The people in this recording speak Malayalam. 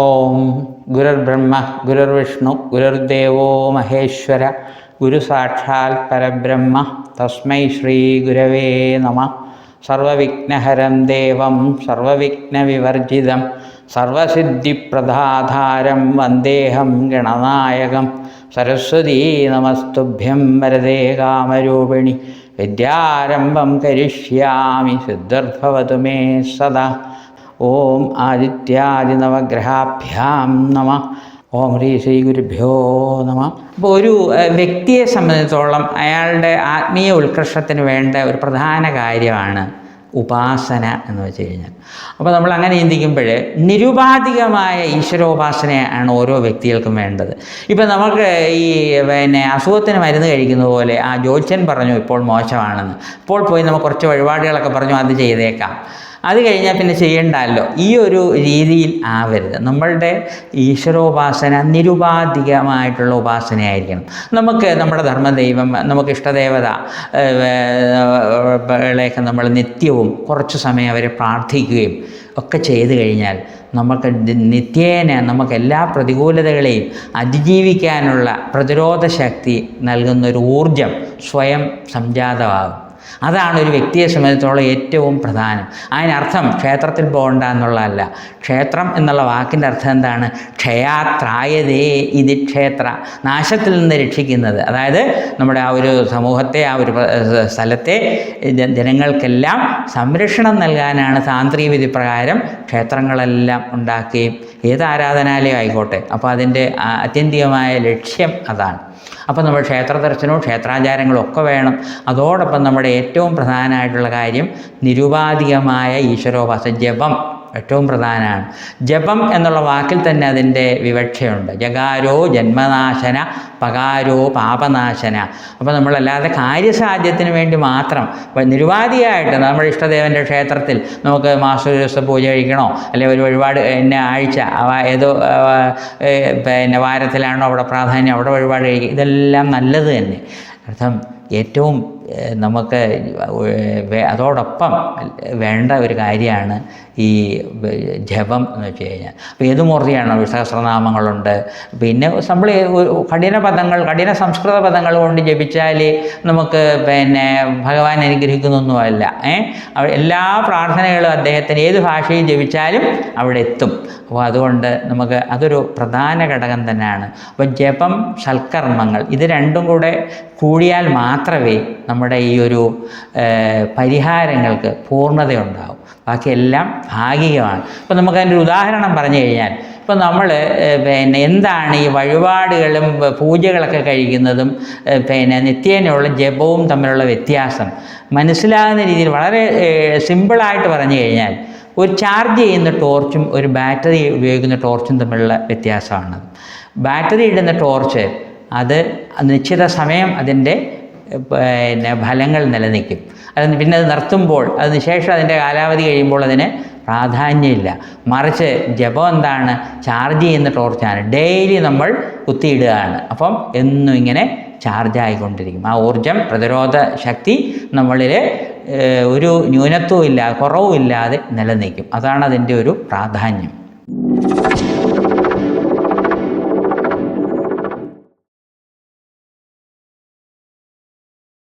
ഓം ഗുരുർബ്രഹ്മ ഗുരുർവിഷ്ണു ഗുരുർദേവോ മഹേശ്വര ഗുരു സാക്ഷാൽ പരബ്രഹ്മ തസ്മൈ ശ്രീ ഗുരവേ നമ. സർവവിഘ്നഹരം ദേവം സർവവിഘ്നവിവർജിതം സർവസിദ്ധിപ്രധാധാരം വന്ദേഹം ഗണനായകം. സരസ്വതീ നമസ്തുഭ്യം വരദേ കാമരൂപിണി വിദ്യാരംഭം കരിഷ്യാമി സിദ്ധർഭവതു മേ സദാ. ഓം ആദിത്യാദി നവഗ്രഹാഭ്യാം നമ. ഓം ഹ്രീ ശ്രീ ഗുരുഭ്യോ നമ. അപ്പോൾ ഒരു വ്യക്തിയെ സംബന്ധിച്ചോളം അയാളുടെ ആത്മീയ ഉത്കർഷത്തിന് വേണ്ട ഒരു പ്രധാന കാര്യമാണ് ഉപാസന എന്ന് വെച്ച് കഴിഞ്ഞാൽ. അപ്പോൾ നമ്മൾ അങ്ങനെ ചിന്തിക്കുമ്പോൾ നിരുപാധികമായ ഈശ്വരോപാസനയാണ് ഓരോ വ്യക്തികൾക്കും വേണ്ടത്. ഇപ്പം നമുക്ക് ഈ പിന്നെ അസുഖത്തിന് മരുന്ന് കഴിക്കുന്ന പോലെ ആ ജോത്സ്യൻ പറഞ്ഞു ഇപ്പോൾ മോശമാണെന്ന്. ഇപ്പോൾ പോയി നമുക്ക് കുറച്ച് വഴിപാടുകളൊക്കെ പറഞ്ഞു അത് ചെയ്തേക്കാം. അത് കഴിഞ്ഞാൽ പിന്നെ ചെയ്യണ്ടല്ലോ. ഈ ഒരു രീതിയിൽ ആവരുത്. നമ്മളുടെ ഈശ്വരോപാസന നിരുപാധികമായിട്ടുള്ള ഉപാസനയായിരിക്കണം. നമുക്ക് നമ്മുടെ ധർമ്മദൈവം നമുക്ക് ഇഷ്ടദേവത നമ്മൾ നിത്യവും കുറച്ച് സമയം അവരെ പ്രാർത്ഥിക്കുകയും ഒക്കെ ചെയ്തു കഴിഞ്ഞാൽ നമുക്ക് നിത്യേന നമുക്ക് എല്ലാ പ്രതികൂലതകളെയും അതിജീവിക്കാനുള്ള പ്രതിരോധ ശക്തി നൽകുന്ന ഒരു ഊർജം സ്വയം സംജാതമാകും. അതാണ് ഒരു വ്യക്തിയെ സംബന്ധിച്ചോളം ഏറ്റവും പ്രധാനം. അതിനർത്ഥം ക്ഷേത്രത്തിൽ പോകണ്ട എന്നുള്ളതല്ല. ക്ഷേത്രം എന്നുള്ള വാക്കിന്റെ അർത്ഥം എന്താണ്? ക്ഷയാത്രായതേ ഇത് ക്ഷേത്ര. നാശത്തിൽ നിന്ന് രക്ഷിക്കുന്നത്. അതായത് നമ്മുടെ ആ ഒരു സമൂഹത്തെ ആ ഒരു സ്ഥലത്തെ ജനങ്ങൾക്കെല്ലാം സംരക്ഷണം നൽകാനാണ് താന്ത്രിക വിധി പ്രകാരം ക്ഷേത്രങ്ങളെല്ലാം ഉണ്ടാക്കുകയും ഏത് ആരാധനാലയം ആയിക്കോട്ടെ. അപ്പോൾ അതിന്റെ ആത്യന്തികമായ ലക്ഷ്യം അതാണ്. അപ്പോൾ നമ്മൾ ക്ഷേത്ര ദർശനവും ക്ഷേത്രാചാരങ്ങളും ഒക്കെ വേണം. അതോടൊപ്പം നമ്മുടെ ഏറ്റവും പ്രധാനമായിട്ടുള്ള കാര്യം നിരുപാധികമായ ഈശ്വരോപാസ ജപം ഏറ്റവും പ്രധാനമാണ്. ജപം എന്നുള്ള വാക്കിൽ തന്നെ അതിന്റെ വിവക്ഷയുണ്ട്. ജകാരോ ജന്മനാശന പകാരോ പാപനാശന. അപ്പോൾ നമ്മളല്ലാതെ കാര്യസാധ്യത്തിന് വേണ്ടി മാത്രം ഇപ്പം നിരുപാധികമായിട്ട് നമ്മുടെ ഇഷ്ടദേവന്റെ ക്ഷേത്രത്തിൽ നമുക്ക് മാസം ദിവസം പൂജ കഴിക്കണോ? അല്ലെങ്കിൽ ഒരു വഴിപാട് എന്നെ ആഴ്ച ഏതോ പിന്നെ വാരത്തിലാണോ അവിടെ പ്രാധാന്യം അവിടെ വഴിപാട് കഴിക്കുക? ഇതെല്ലാം നല്ലത് തന്നെ. അർത്ഥം ഏറ്റവും നമുക്ക് അതോടൊപ്പം വേണ്ട ഒരു കാര്യമാണ് ഈ ജപം എന്ന് വെച്ച് കഴിഞ്ഞാൽ. അപ്പോൾ ഏത് മൂർത്തിയാണ് സഹസ്രനാമങ്ങളുണ്ട് പിന്നെ നമ്മൾ കഠിന പദങ്ങൾ കഠിന സംസ്കൃത പദങ്ങൾ കൊണ്ട് ജപിച്ചാൽ നമുക്ക് പിന്നെ ഭഗവാൻ അനുഗ്രഹിക്കുന്നൊന്നുമല്ല. ഏഹ് എല്ലാ പ്രാർത്ഥനകളും അദ്ദേഹത്തിന് ഏത് ഭാഷയിൽ ജപിച്ചാലും അവിടെ എത്തും. അപ്പോൾ അതുകൊണ്ട് നമുക്ക് അതൊരു പ്രധാന ഘടകം തന്നെയാണ്. അപ്പം ജപം സൽക്കർമ്മങ്ങൾ ഇത് രണ്ടും കൂടെ കൂടിയാൽ മാത്രമേ നമ്മുടെ ഈ ഒരു പരിഹാരങ്ങൾക്ക് പൂർണതയുണ്ടാവും. ബാക്കിയെല്ലാം ഭാഗികമാണ്. ഇപ്പം നമുക്ക് അതിന്റെ ഒരു ഉദാഹരണം പറഞ്ഞു കഴിഞ്ഞാൽ ഇപ്പം നമ്മൾ പിന്നെ എന്താണ് ഈ വഴിപാടുകളും പൂജകളൊക്കെ കഴിക്കുന്നതും പിന്നെ നിത്യേനയുള്ള ജപവും തമ്മിലുള്ള വ്യത്യാസം. മനസ്സിലാകുന്ന രീതിയിൽ വളരെ സിമ്പിളായിട്ട് പറഞ്ഞു കഴിഞ്ഞാൽ ഒരു ചാർജ് ചെയ്യുന്ന ടോർച്ചും ഒരു ബാറ്ററി ഉപയോഗിക്കുന്ന ടോർച്ചും തമ്മിലുള്ള വ്യത്യാസമാണ്. ബാറ്ററി ഇടുന്ന ടോർച്ച് അത് നിശ്ചിത സമയം അതിന്റെ പിന്നെ ഫലങ്ങൾ നിലനിൽക്കും. അത് പിന്നെ അത് നിർത്തുമ്പോൾ അതിന് ശേഷം അതിന്റെ കാലാവധി കഴിയുമ്പോൾ അതിന് പ്രാധാന്യമില്ല. മറിച്ച് ജപം എന്താണ്? ചാർജ് ചെയ്യുന്ന ടോർച്ചാണ് ഡെയിലി നമ്മൾ കുത്തിയിടുകയാണ്. അപ്പം എന്നും ഇങ്ങനെ ചാർജ് ആയിക്കൊണ്ടിരിക്കും. ആ ഊർജം പ്രതിരോധ ശക്തി നമ്മളിൽ ഒരു ന്യൂനത്വവും ഇല്ലാതെ കുറവുമില്ലാതെ നിലനിൽക്കും. അതാണ് അതിന്റെ ഒരു പ്രാധാന്യം.